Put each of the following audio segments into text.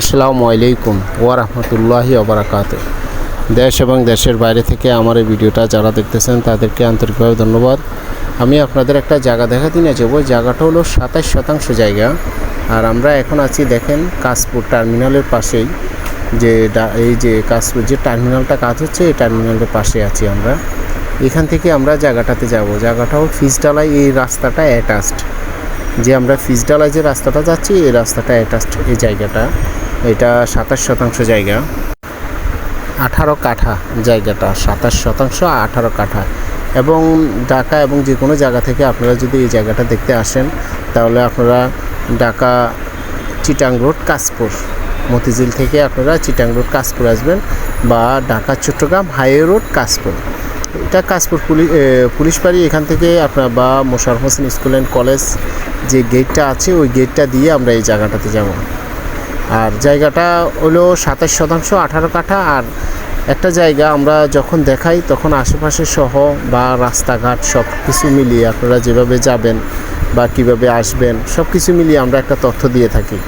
আসসালামু আলাইকুম ওয়া রাহমাতুল্লাহি ওবরাকাত দেশ এবং দেশের বাইরে থেকে আমার এই ভিডিওটা যারা দেখতেছেন, তাদেরকে আন্তরিকভাবে ধন্যবাদ। আমি আপনাদের একটা জায়গা দেখাতে নিয়ে যাব। জায়গাটা হলো সাতাশ শতাংশ জায়গা। আর আমরা এখন আছি, দেখেন, কাশপুর টার্মিনালের পাশেই। যে এই যে কাশপুর, যে টার্মিনালটা কাজ হচ্ছে, এই টার্মিনালের পাশে আছি আমরা। এখান থেকে আমরা জায়গাটাতে যাব। জায়গাটাও ফিজডালাই এই রাস্তাটা অ্যাটাচড। যে আমরা ফিজডালায় যে রাস্তাটা যাচ্ছি, এই রাস্তাটা অ্যাটাচড, এই জায়গাটা। এটা সাতাশ শতাংশ জায়গা। আঠারো কাঠা জায়গাটা, সাতাশ শতাংশ আঠারো কাঠা। এবং ঢাকা এবং যে কোনো জায়গা থেকে আপনারা যদি এই জায়গাটা দেখতে আসেন, তাহলে আপনারা ঢাকা চিটাং রোড, কাশপুর মতিঝিল থেকে আপনারা চিটাং রোড, কাশপুর আসবেন বা ঢাকা, চট্টগ্রাম হাইওয়ে রোড, কাশপুর। এটা কাশপুর পুলিশ পুলিশ বাড়ি এখান থেকে আপনার বা Mosharraf Hossain school and college যে গেটটা আছে, ওই গেটটা দিয়ে আমরা এই জায়গাটাতে যাব। আর জায়গাটা হলো সাতাশ শতাংশ আঠারো কাঠা, আর একটা জায়গা আমরা যখন দেখাই তখন আশেপাশে সহ বা রাস্তাঘাট সব কিছু মিলিয়ে আপনারা যেভাবে যাবেন বা কীভাবে আসবেন সব কিছু মিলিয়ে আমরা একটা তথ্য দিয়ে থাকি।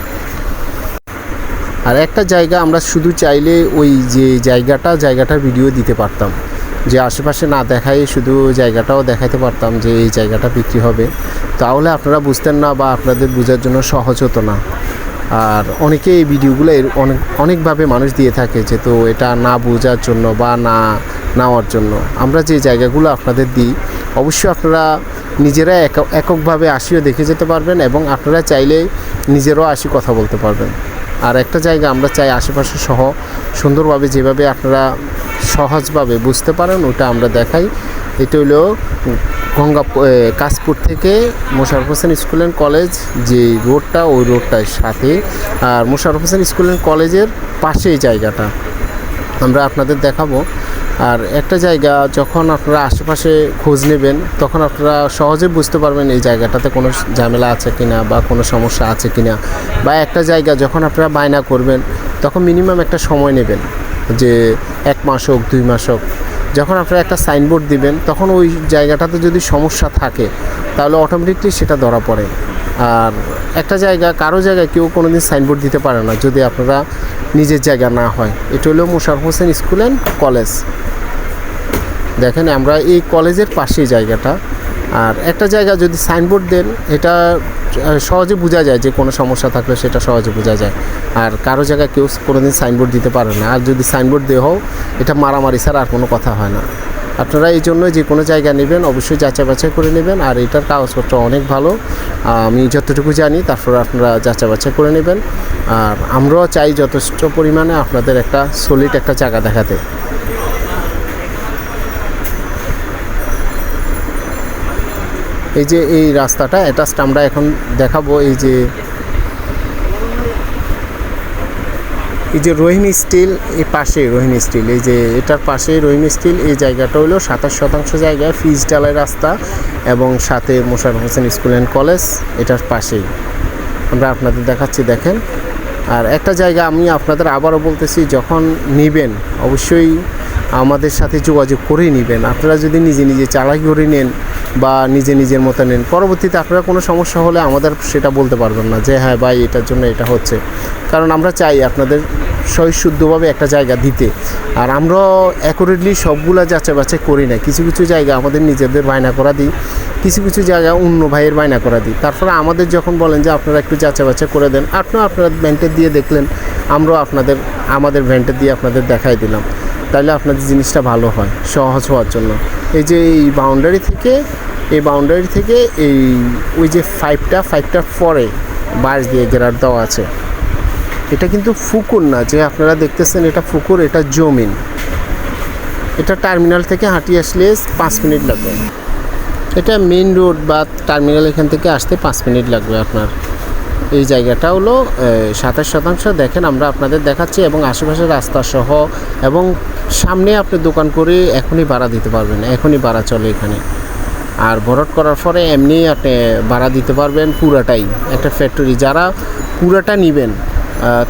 আর একটা জায়গা আমরা শুধু চাইলে ওই যে জায়গাটা, জায়গাটার ভিডিও দিতে পারতাম। যে আশেপাশে না দেখাই শুধু জায়গাটাও দেখাতে পারতাম যে এই জায়গাটা বিক্রি হবে। তাহলে আপনারা বুঝতেন না বা আপনাদের বোঝার জন্য সহজ হতো না। আর অনেকে এই ভিডিওগুলো অনেক, অনেকভাবে মানুষ দিয়ে থাকে যে তো এটা না বোঝার জন্য বা না নেওয়ার জন্য। আমরা যে জায়গাগুলো আপনাদের দিই, অবশ্যই আপনারা নিজেরা একক- এককভাবে আসিও দেখে যেতে পারবেন এবং আপনারা চাইলে নিজেরাও আসি কথা বলতে পারবেন। আর একটা জায়গা আমরা চাই আশেপাশে সহ, সুন্দরভাবে যেভাবে আপনারা সহজভাবে বুঝতে পারেন, ওটা আমরা দেখাই। এটা হলো গঙ্গা কাশপুর থেকে Mosharraf Hossain school and college যে রোডটা, ওই রোডটার সাথে। আর মোশারফ হোসেন স্কুল অ্যান্ড কলেজের পাশে এই জায়গাটা। আমরা আপনাদের দেখাবো। আর একটা জায়গা, যখন আপনারা আশেপাশে খোঁজ নেবেন, তখন আপনারা সহজে বুঝতে পারবেন এই জায়গাটাতে কোনো ঝামেলা আছে কিনা বা কোনো সমস্যা আছে কিনা। বা একটা জায়গা, যখন আপনারা বায়না করবেন, তখন মিনিমাম একটা সময় নেবেন। যে এক মাস হোক, দুই মাস হোক। যখন আপনারা একটা সাইনবোর্ড দিবেন, তখন ওই জায়গাটাতে যদি সমস্যা থাকে, তাহলে অটোমেটিকলি সেটা ধরা পড়ে। আর একটা জায়গা, কারও জায়গায় কেউ কোনো দিন সাইনবোর্ড দিতে পারে না, যদি আপনারা নিজের জায়গা না হয়। এটা হলো Musharraf Hossain school and college. দেখেন, আমরা এই কলেজের পাশেই জায়গাটা। আর একটা জায়গা যদি সাইনবোর্ড দেন, এটা সহজে বোঝা যায় যে কোনো সমস্যা থাকলে সেটা সহজে বোঝা যায়। আর কারও জায়গায় কেউ কোনোদিন সাইনবোর্ড দিতে পারে না। আর যদি সাইনবোর্ড দেওয়াও এটা মারামারি ছাড়া আর কোনো কথা হয় না। আপনারা এই জন্য যে কোনো জায়গা নেবেন, অবশ্যই যাচাই বাছাই করে নেবেন। আর এটার কাগজপত্র অনেক ভালো। আমি যতটুকু জানি, তারপর আপনারা যাচাই বাছাই করে নেবেন। আর আমরাও চাই যথেষ্ট পরিমাণে আপনাদের একটা সলিড একটা জায়গা দেখাতে। এই যে এই রাস্তাটা অ্যাটাচড আমরা এখন দেখাবো এই যে এই যে রোহিণী স্টিল এই পাশে, রহিম স্টিল, এই যে এটার পাশে রহিম স্টিল, এই জায়গাটা হলো সাতাশ শতাংশ জায়গা ফিজ ডালাই রাস্তা এবং সাথে Moshar Hossain school and college, এটার পাশেই। আমরা আপনাদের দেখাচ্ছি, দেখেন। আর একটা জায়গা আমি আপনাদের আবারও বলতেছি, যখন নেবেন, অবশ্যই আমাদের সাথে যোগাযোগ করেই নেবেন। আপনারা যদি নিজে নিজে চালাকি করে নেন বা নিজে নিজের মতো নেন। পরবর্তীতে আপনারা কোনো সমস্যা হলে আমাদের সেটা বলতে পারবেন না যে হ্যাঁ ভাই, এটার জন্য এটা হচ্ছে। কারণ আমরা চাই আপনাদের সহিশুদ্ধভাবে একটা জায়গা দিতে। আর আমরা অ্যাকুরেটলি সবগুলো যাচাই বাছাই করি না। কিছু কিছু জায়গা আমাদের নিজেদের বায়না করা দিই, কিছু কিছু জায়গা অন্য ভাইয়ের বায়না করা দিই। তারপরে আমাদের যখন বলেন যে, আপনারা একটু যাচাই বাছাই করে দেন, আপনারা আপনারা ভ্যান্টের দিয়ে দেখলেন, আমরাও আপনাদের, আমাদের ভ্যান্টের দিয়ে আপনাদের দেখাই দিলাম। তাহলে আপনাদের জিনিসটা ভালো হয়, সহজ হওয়ার জন্য। এই যে এই বাউন্ডারি থেকে, এই বাউন্ডারি থেকে এই, ওই যে ফাইভটা ফাইভটার পরে বাঁশ দিয়ে গেরার দেওয়া আছে। এটা কিন্তু ফুকুর না, যে আপনারা দেখতেছেন এটা ফুকুর, এটা জমিন। এটা টার্মিনাল থেকে হাঁটি আসলে পাঁচ মিনিট লাগবে। এটা মেন রোড বা টার্মিনাল এখান থেকে আসতে পাঁচ মিনিট লাগবে আপনার। এই জায়গাটা হলো সাতাশ শতাংশ। দেখেন, আমরা আপনাদের দেখাচ্ছি এবং আশেপাশের রাস্তা সহ এবং সামনে আপনি দোকান করে এখনই ভাড়া দিতে পারবেন, এখনই ভাড়া চলে এখানে। আর ভরট করার পরে এমনি আপনি ভাড়া দিতে পারবেন পুরাটাই। একটা ফ্যাক্টরি যারা পুরাটা নেবেন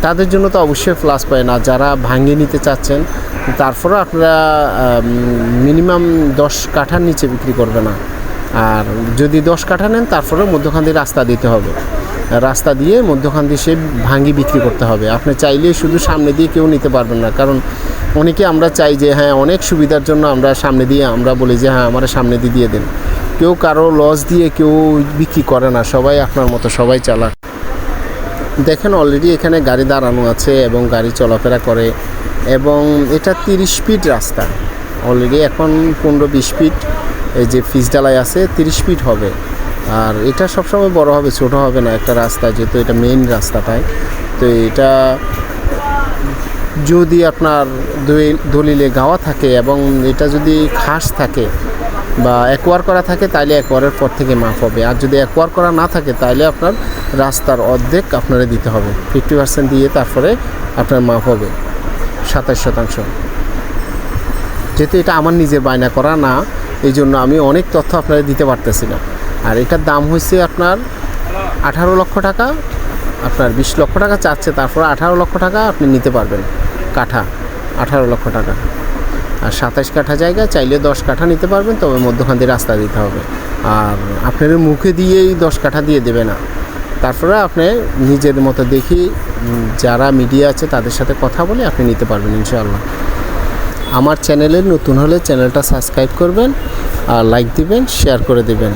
তাদের জন্য তো অবশ্যই প্লাস পয়েন্ট আর যারা ভাঙিয়ে নিতে চাচ্ছেন তারপরে আপনারা মিনিমাম দশ কাঠার নিচে বিক্রি করবে না। আর যদি দশ কাঠা নেন তারপরে মধ্যখান দিয়ে রাস্তা দিতে হবে। রাস্তা দিয়ে মধ্যখান দিয়ে সে ভাঙ্গি বিক্রি করতে হবে। আপনি চাইলে শুধু সামনে দিয়ে কেউ নিতে পারবেন না। কারণ অনেকে আমরা চাই যে হ্যাঁ অনেক সুবিধার জন্য আমরা সামনে দিয়ে আমরা বলি যে হ্যাঁ আমার সামনে দিয়ে দিয়ে দেন। কেউ কারও লস দিয়ে কেউ বিক্রি করে না। সবাই আপনার মতো, সবাই চালাক। দেখেন অলরেডি এখানে গাড়ি দাঁড়ানো আছে এবং গাড়ি চলাফেরা করে এবং এটা তিরিশ ফিট রাস্তা। অলরেডি এখন পনেরো বিশ ফিট এই যে ফিস ডালাই আছে, তিরিশ ফিট হবে। আর এটা সবসময় বড় হবে, ছোট হবে না। একটা রাস্তা, যেহেতু এটা মেইন রাস্তাটায় তো এটা যদি আপনার দলিল- গাওয়া থাকে এবং এটা যদি খাস থাকে বা একোয়ার করা থাকে তাহলে একোয়ারের পর থেকে মাফ হবে। আর যদি একোয়ার করা না থাকে তাহলে আপনার রাস্তার অর্ধেক আপনারা দিতে হবে। ফিফটি পার্সেন্ট দিয়ে তারপরে আপনার মাফ হবে, সাতাশ শতাংশ। যেহেতু এটা আমার নিজের বায়না করা না এই জন্য আমি অনেক তথ্য আপনারা দিতে পারতেছি না। আর এটার দাম হয়েছে আপনার আঠারো লক্ষ টাকা, আপনার বিশ লক্ষ টাকা চাচ্ছে, তারপরে আঠারো লক্ষ টাকা আপনি নিতে পারবেন কাঠা, আঠারো লক্ষ টাকা। আর সাতাশ কাঠা জায়গা, চাইলে দশ কাঠা নিতে পারবেন, তবে মধ্যখান দিয়ে রাস্তা দিতে হবে। আর আপনার মুখে দিয়েই দশ কাঠা দিয়ে দেবে না। তারপরে আপনি নিজের মতো দেখি যারা মিডিয়া আছে তাদের সাথে কথা বলে আপনি নিতে পারবেন ইনশাআল্লাহ। আমার চ্যানেলে নতুন হলে চ্যানেলটা সাবস্ক্রাইব করবেন, আর লাইক দিবেন, শেয়ার করে দিবেন।